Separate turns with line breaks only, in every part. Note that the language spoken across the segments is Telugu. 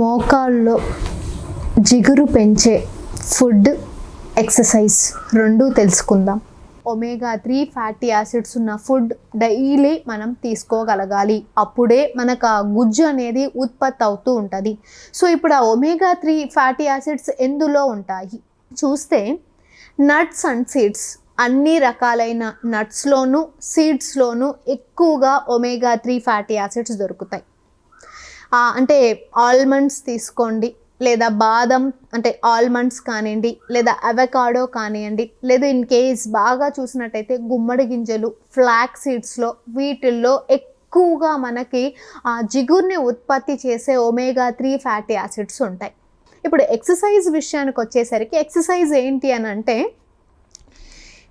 మోకాల్లో జిగురు పెంచే ఫుడ్ ఎక్సర్సైజ్ రెండు తెలుసుకుందాం. ఒమేగా త్రీ ఫ్యాటీ యాసిడ్స్ ఉన్న ఫుడ్ డైలీ మనం తీసుకోగలగాలి. అప్పుడే మనకు ఆ గుజ్జు అనేది ఉత్పత్తి అవుతూ ఉంటుంది. సో ఇప్పుడు ఆ ఒమేగా త్రీ ఫ్యాటీ యాసిడ్స్ ఎందులో ఉంటాయి? చూస్తే నట్స్ అండ్ సీడ్స్ అన్ని రకాలైన నట్స్లోనూ సీడ్స్లోనూ ఎక్కువగా ఒమేగా త్రీ ఫ్యాటీ యాసిడ్స్ దొరుకుతాయి. అంటే ఆల్మండ్స్ తీసుకోండి లేదా బాదం అంటే ఆల్మండ్స్ కానివ్వండి లేదా అవకాడో కానివ్వండి లేదా ఇన్ కేస్ బాగా చూసినట్టయితే గుమ్మడి గింజలు ఫ్లాక్ సీడ్స్లో వీటిల్లో ఎక్కువగా మనకి ఆ జిగుర్ని ఉత్పత్తి చేసే ఒమేగా త్రీ ఫ్యాటీ యాసిడ్స్ ఉంటాయి. ఇప్పుడు ఎక్సర్సైజ్ విషయానికి వచ్చేసరికి ఎక్సర్సైజ్ ఏంటి అని అంటే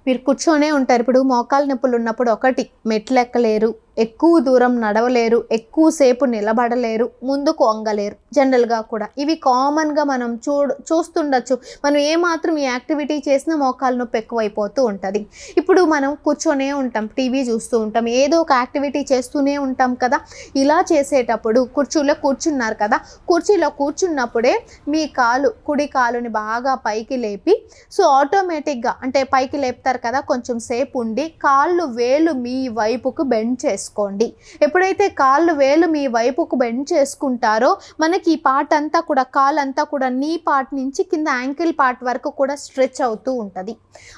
మీరు కూర్చొనే ఉంటారు. ఇప్పుడు మోకాలు నొప్పులు ఉన్నప్పుడు ఒకటి మెట్లు ఎక్కలేరు ఎక్కువ దూరం నడవలేరు ఎక్కువసేపు నిలబడలేరు ముందుకు వంగలేరు. జనరల్గా కూడా ఇవి కామన్గా మనం చూ చూస్తుండొచ్చు. మనం ఏమాత్రం ఈ యాక్టివిటీ చేసినా మోకాలు నొప్పి ఎక్కువైపోతూ ఉంటుంది. ఇప్పుడు మనం కూర్చొనే ఉంటాం టీవీ చూస్తూ ఉంటాం ఏదో ఒక యాక్టివిటీ చేస్తూనే ఉంటాం కదా. ఇలా చేసేటప్పుడు కుర్చీలో కూర్చున్నారు కదా. కుర్చీలో కూర్చున్నప్పుడే మీ కాలు కుడి కాలుని బాగా పైకి లేపి సో ఆటోమేటిక్గా అంటే పైకి లేపుతారు కదా కొంచెం సేపు ఉండి కాళ్ళు వేలు మీ వైపుకు బెండ్ చేసుకోండి. ఎప్పుడైతే కాళ్ళు వేలు మీ వైపుకు బెండ్ చేసుకుంటారో మనకి ఈ పార్ట్ అంతా కూడా కాలు అంతా కూడా నీ పార్ట్ నుంచి కింద యాంకిల్ పార్ట్ వరకు కూడా స్ట్రెచ్ అవుతూ ఉంటుంది.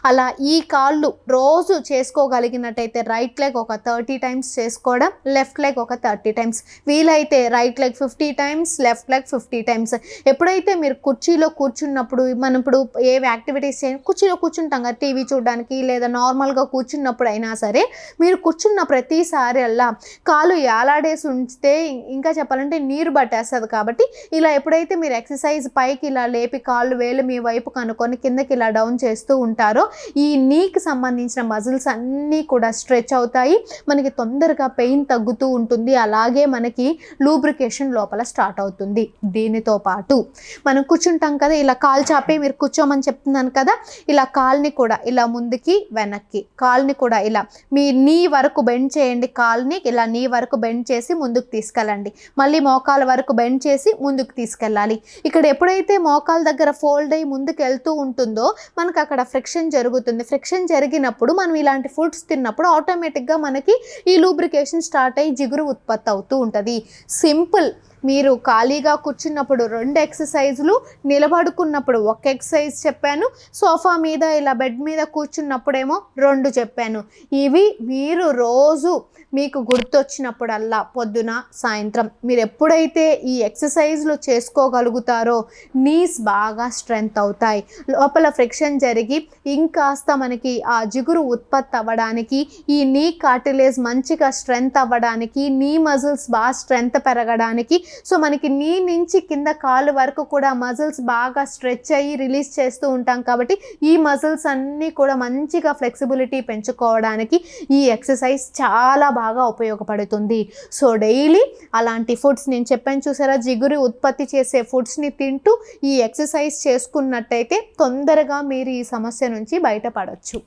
అలా ఈ కాళ్ళు రోజు చేసుకోగలిగినట్టయితే రైట్ లెగ్ ఒక థర్టీ టైమ్స్ చేసుకోవడం లెఫ్ట్ లెగ్ ఒక థర్టీ టైమ్స్ వీలైతే right leg fifty times left leg fifty times ఎప్పుడైతే మీరు కుర్చీలో కూర్చున్నప్పుడు మనం ఇప్పుడు ఏ యాక్టివిటీస్ చేయ కుర్చీలో కూర్చుంటాం కదా టీవీ చూడడానికి లేదా నార్మల్గా కూర్చున్నప్పుడు అయినా సరే మీరు కూర్చున్న ప్రతిసారి అల్లా కాలు ఏలాడేసి ఉంచితే ఇంకా చెప్పాలంటే నీరు పట్టేస్తుంది కాబట్టి ఇలా ఎప్పుడైతే మీరు ఎక్సర్సైజ్ పైకి ఇలా లేపి కాళ్ళు వేలు మీ వైపు కనుక్కొని కిందకి ఇలా డౌన్ చేస్తూ ఉంటారో ఈ నీకి సంబంధించిన మజిల్స్ అన్నీ కూడా స్ట్రెచ్ అవుతాయి. మనకి తొందరగా పెయిన్ తగ్గుతూ ఉంటుంది. అలాగే మనకి లూబ్రికేషన్ లోపల స్టార్ట్ అవుతుంది. దీనితో పాటు మనం కూర్చుంటాం కదా ఇలా కాలు చాపి మీరు కూర్చోమని చెప్తున్నాను కదా ఇలా కాల్ని కూడా ఇలా ముందుకి వెనక్కి కాల్ని కూడా ఇలా మీ నీ వరకు బెండ్ చేయండి. కాల్ని ఇలా నీ వరకు బెండ్ చేసి ముందుకు తీసుకెళ్ళండి. మళ్ళీ మోకాల వరకు బెండ్ చేసి ముందుకు తీసుకెళ్ళాలి. ఇక్కడ ఎప్పుడైతే మోకాల దగ్గర ఫోల్డ్ అయ్యి ముందుకు వెళ్తూ ఉంటుందో మనకు అక్కడ ఫ్రిక్షన్ జరుగుతుంది. ఫ్రిక్షన్ జరిగినప్పుడు మనం ఇలాంటి ఫుడ్స్ తిన్నప్పుడు ఆటోమేటిక్గా మనకి ఈ లూబ్రికేషన్ స్టార్ట్ అయ్యి జిగురు ఉత్పత్తి అవుతూ ఉంటుంది. సింపుల్ మీరు ఖాళీగా కూర్చున్నప్పుడు రెండు ఎక్సర్సైజ్లు నిలబడుకున్నప్పుడు ఒక ఎక్సర్సైజ్ చెప్పాను. సోఫా మీద ఇలా బెడ్ మీద కూర్చున్నప్పుడేమో రెండు చెప్పాను. ఇవి మీరు రోజు మీకు గుర్తొచ్చినప్పుడల్లా పొద్దున సాయంత్రం మీరు ఎప్పుడైతే ఈ ఎక్సర్సైజ్లు చేసుకోగలుగుతారో నీస్ బాగా స్ట్రెంగ్త్ అవుతాయి. లోపల ఫ్రిక్షన్ జరిగి ఇంకాస్త మనకి ఆ జిగురు ఉత్పత్తి అవ్వడానికి ఈ నీ కార్టిలేజ్ మంచిగా స్ట్రెంగ్త్ అవ్వడానికి నీ మజిల్స్ బాగా స్ట్రెంగ్త్ పెరగడానికి సో మనకి నీ నుంచి కింద కాలు వరకు కూడా మజిల్స్ బాగా స్ట్రెచ్ అయ్యి రిలీజ్ చేస్తూ ఉంటాం కాబట్టి ఈ మజిల్స్ అన్నీ కూడా మంచిగా ఫ్లెక్సిబిలిటీ పెంచుకోవడానికి ఈ ఎక్సర్సైజ్ చాలా బాగా ఉపయోగపడుతుంది. సో డైలీ అలాంటి ఫుడ్స్ నేను చెప్పాను చూసారా జిగురు ఉత్పత్తి చేసే ఫుడ్స్ని తింటూ ఈ ఎక్సర్సైజ్ చేసుకున్నట్టయితే తొందరగా మీరు ఈ సమస్య నుంచి బయటపడవచ్చు